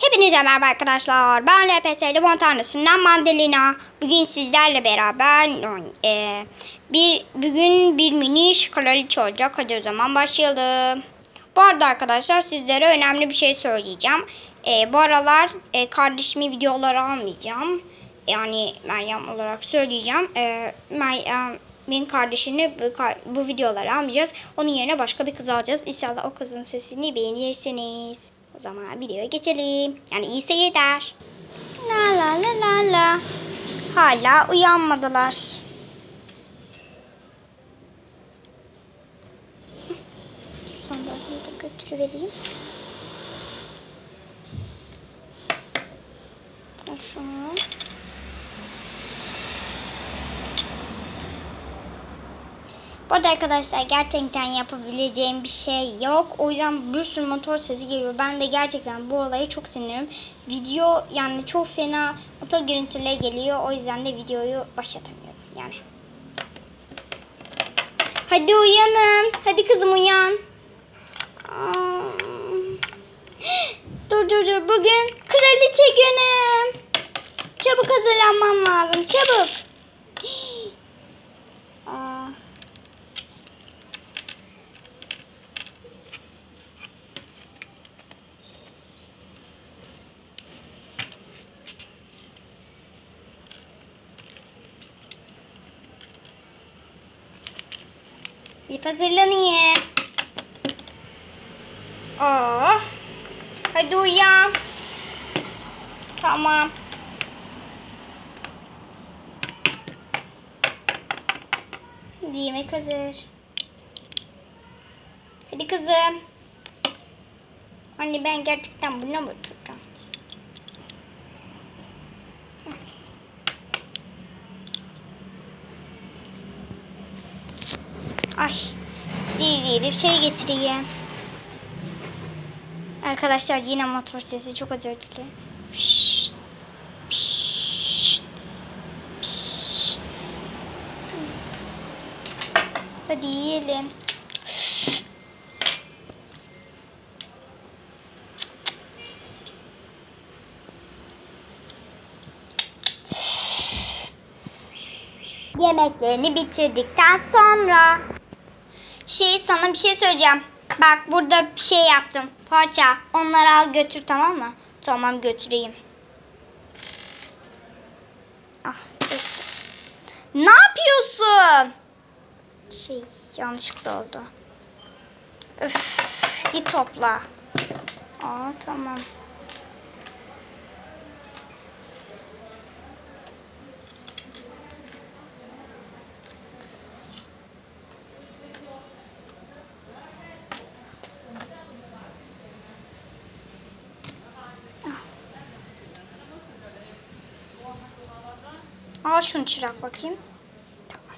Hepinize merhaba arkadaşlar. Ben LPS'li Montanası'ndan Mandalina. Bugün sizlerle beraber e, bir bugün bir mini kraliçe olacak. Hadi o zaman başlayalım. Bu arada arkadaşlar sizlere önemli bir şey söyleyeceğim. E, bu aralar e, kardeşimi videoları almayacağım. Yani Meryem olarak söyleyeceğim. E, Meryem benim kardeşini bu, bu videoları almayacağız. Onun yerine başka bir kız alacağız. İnşallah o kızın sesini beğenirsiniz. O zaman videoya geçelim. Yani iyi seyirler. La la la la la. Hala uyanmadılar. Sandalyeyi de götürüvereyim. Sen şunu. Bu arada arkadaşlar gerçekten yapabileceğim bir şey yok. O yüzden bir sürü motor sesi geliyor. Ben de gerçekten bu olaya çok sinirliyim. Video yani çok fena motor görüntüleri geliyor. O yüzden de videoyu başlatamıyorum yani. Hadi uyanın. Hadi kızım uyan. Dur dur dur. Bugün kraliçe günüm. Çabuk hazırlanmam lazım. Çabuk. Aa. İp hazırlanayım. Oh. Hadi uyan. Tamam. Hadi yemek hazır. Hadi kızım. Anne ben gerçekten buna mı oturacağım? Ay. Bir şey getireyim. Arkadaşlar yine motor sesi çok özür dilerim. Hadi yiyelim. Yemeklerini bitirdikten sonra şey sana bir şey söyleyeceğim. Bak burada bir şey yaptım. Parça. Onları al götür tamam mı? Tamam götüreyim. Ah, ne yapıyorsun? Şey yanlışlıkla oldu. Öf, git topla. Aa tamam. Şunu çırak bakayım. Tamam.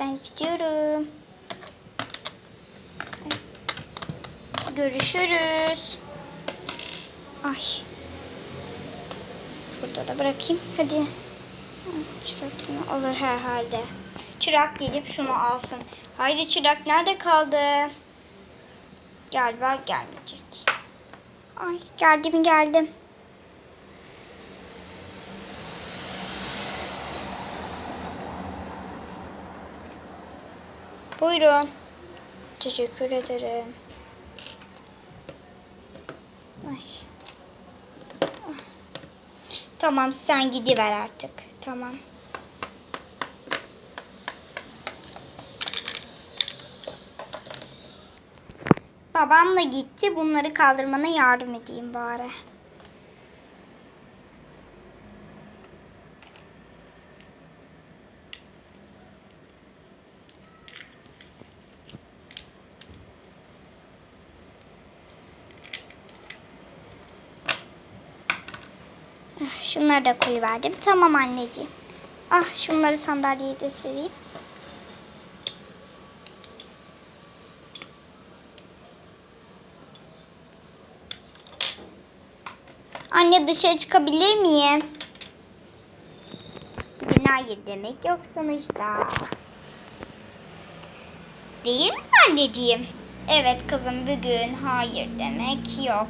Ben gidiyorum. Görüşürüz. Ay. Burada da bırakayım. Hadi. Çırak bunu alır herhalde. Çırak gelip şunu alsın. Haydi çırak nerede kaldı? Galiba gelmeyecek. Ay geldim geldim. Buyurun. Teşekkür ederim. Ay. Tamam sen gidiver artık. Tamam. Babamla gitti. Bunları kaldırmana yardım edeyim bari. Şunları da koyuverdim. Tamam anneciğim. Ah şunları sandalyeye de sereyim. Anne dışarı çıkabilir miyim? Hayır demek yok sonuçta. Değil mi anneciğim? Evet kızım bugün hayır demek yok.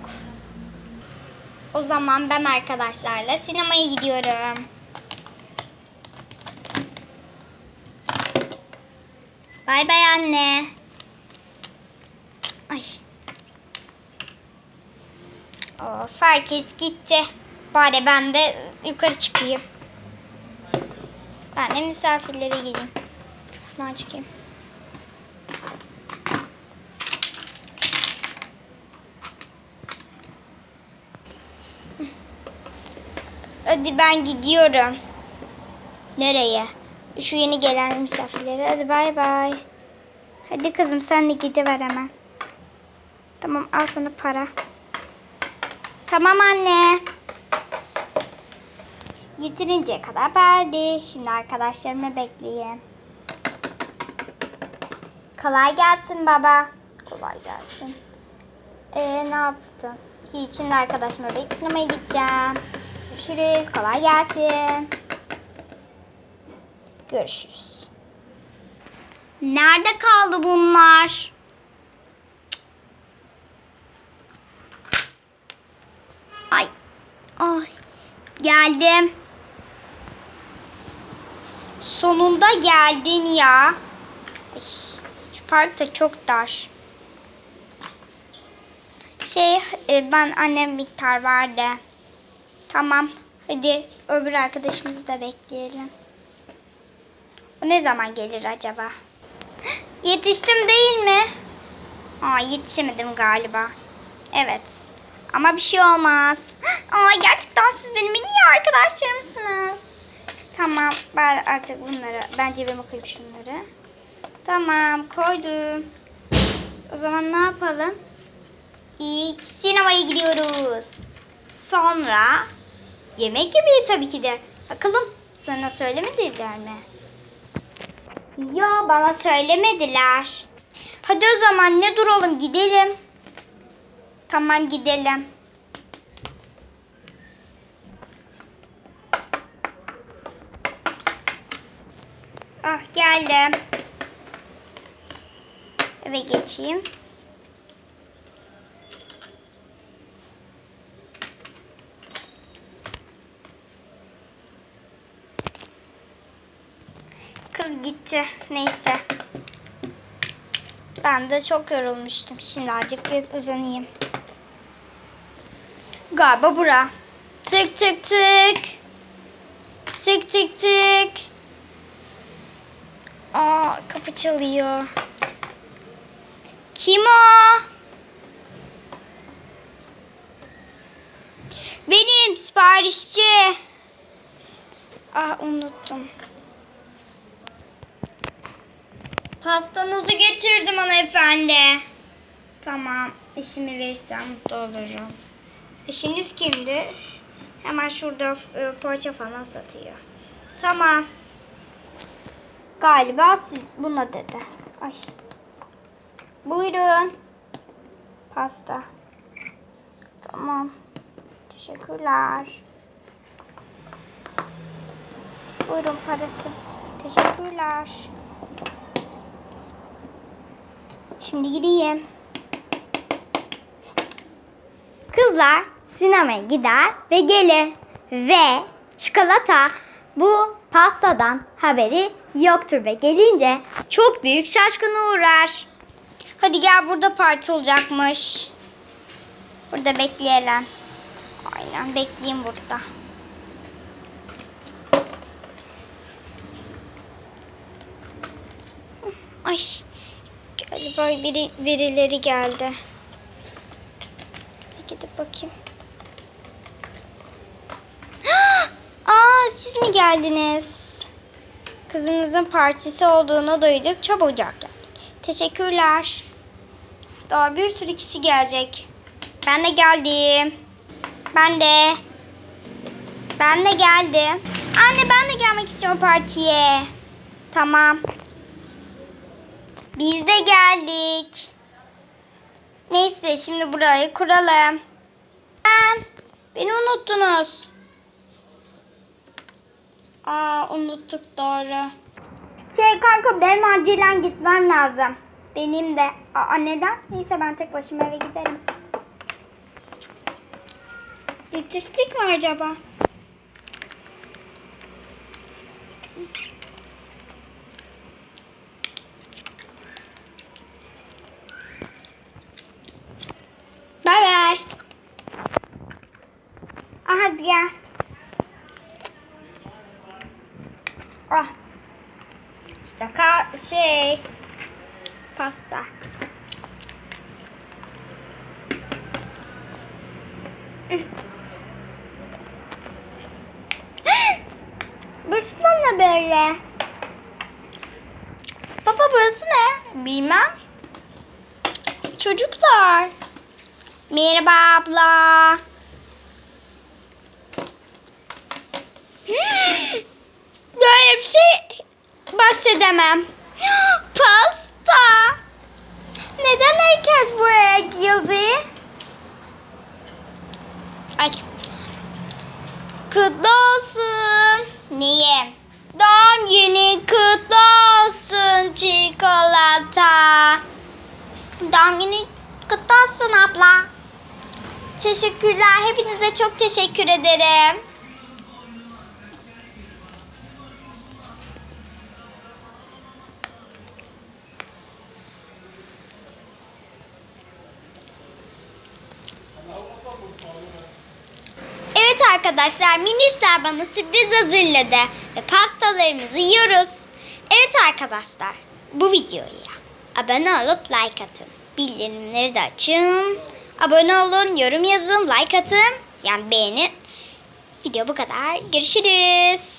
O zaman ben arkadaşlarla sinemaya gidiyorum. Bay bay anne. Ay. Of herkes gitti. Bari ben de yukarı çıkayım. Ben de misafirlere gideyim. Şuradan çıkayım. Hadi ben gidiyorum. Nereye? Şu yeni gelen misafirlere. Hadi bay bay. Hadi kızım sen de gidiver hemen. Tamam al sana para. Tamam anne. Yetirinceye kadar verdi. Şimdi arkadaşlarımı bekleyeyim. Kolay gelsin baba. Kolay gelsin. Ee, ne yaptın? Hiç şimdi arkadaşımla birlikte sinemaya gideceğim. Görüşürüz. Kolay gelsin. Görüşürüz. Nerede kaldı bunlar? Ay. Ay. Geldim. Sonunda geldin ya. Ay, şu park da çok dar. Şey e, ben annem miktar vardı. Tamam. Hadi öbür arkadaşımızı da bekleyelim. O ne zaman gelir acaba? Yetiştim değil mi? Aa yetişemedim galiba. Evet. Ama bir şey olmaz. Aa gerçekten siz benim en iyi arkadaşlarımsınız. Tamam ben artık bunları ben cebime koyayım şunları. Tamam koydum. O zaman ne yapalım? İlk sinemaya gidiyoruz. Sonra yemek yemeye tabii ki de. Bakalım sana söylemediler mi? Ya bana söylemediler. Hadi o zaman ne duralım gidelim. Tamam gidelim. Ah geldim. Eve geçeyim. Kız gitti. Neyse. Ben de çok yorulmuştum. Şimdi azıcık biraz uzanayım. Galiba bura. Tık tık tık. Tık tık tık. Aa kapı çalıyor. Kim o? Benim siparişçi. Ah unuttum. Pastanızı getirdim hanımefendi. Tamam. Eşimi verirsem mutlu olurum. Eşiniz kimdir? Hemen şurada e, poğaça falan satıyor. Tamam. Galiba siz buna dedi. Ay. Buyurun. Pasta. Tamam. Teşekkürler. Buyurun parası. Teşekkürler. Şimdi gideyim. Kızlar sinemaya gider ve gelir. Ve çikolata bu pastadan haberi yoktur ve gelince çok büyük şaşkına uğrar. Hadi gel burada parti olacakmış. Burada bekleyelim. Aynen bekleyeyim burada. Ay galiba biri, birileri geldi. Bir gidip bakayım. Aa siz mi geldiniz? Kızınızın partisi olduğunu duyduk. Çabucak geldik. Teşekkürler. Daha bir sürü kişi gelecek. Ben de geldim. Ben de. Ben de geldim. Anne ben de gelmek istiyorum partiye. Tamam. Biz de geldik. Neyse şimdi burayı kuralım. Ben. Beni unuttunuz. Aa unuttuk doğru. Şey kanka benim acilen gitmem lazım. Benim de. Aa neden? Neyse ben tek başıma eve giderim. Yetiştik mi acaba? Bay bay. Aha hadi gel. Ah. İşte şey pasta. Burası da ne böyle? Baba burası ne? Bilmem. Çocuklar. Merhaba abla. Böyle bir şey bahsedemem. Pasta. Neden herkes buraya girdi? Ay. Kutlu olsun. Niye? Doğum günü kutlu olsun çikolata. Doğum günü kutlu olsun abla. Teşekkürler. Hepinize çok teşekkür ederim. Arkadaşlar Minişler bana sürpriz hazırladı ve pastalarımızı yiyoruz. Evet arkadaşlar bu videoya abone olup like atın. Bildirimleri de açın. Abone olun, yorum yazın, like atın. Yani beğenin. Video bu kadar. Görüşürüz.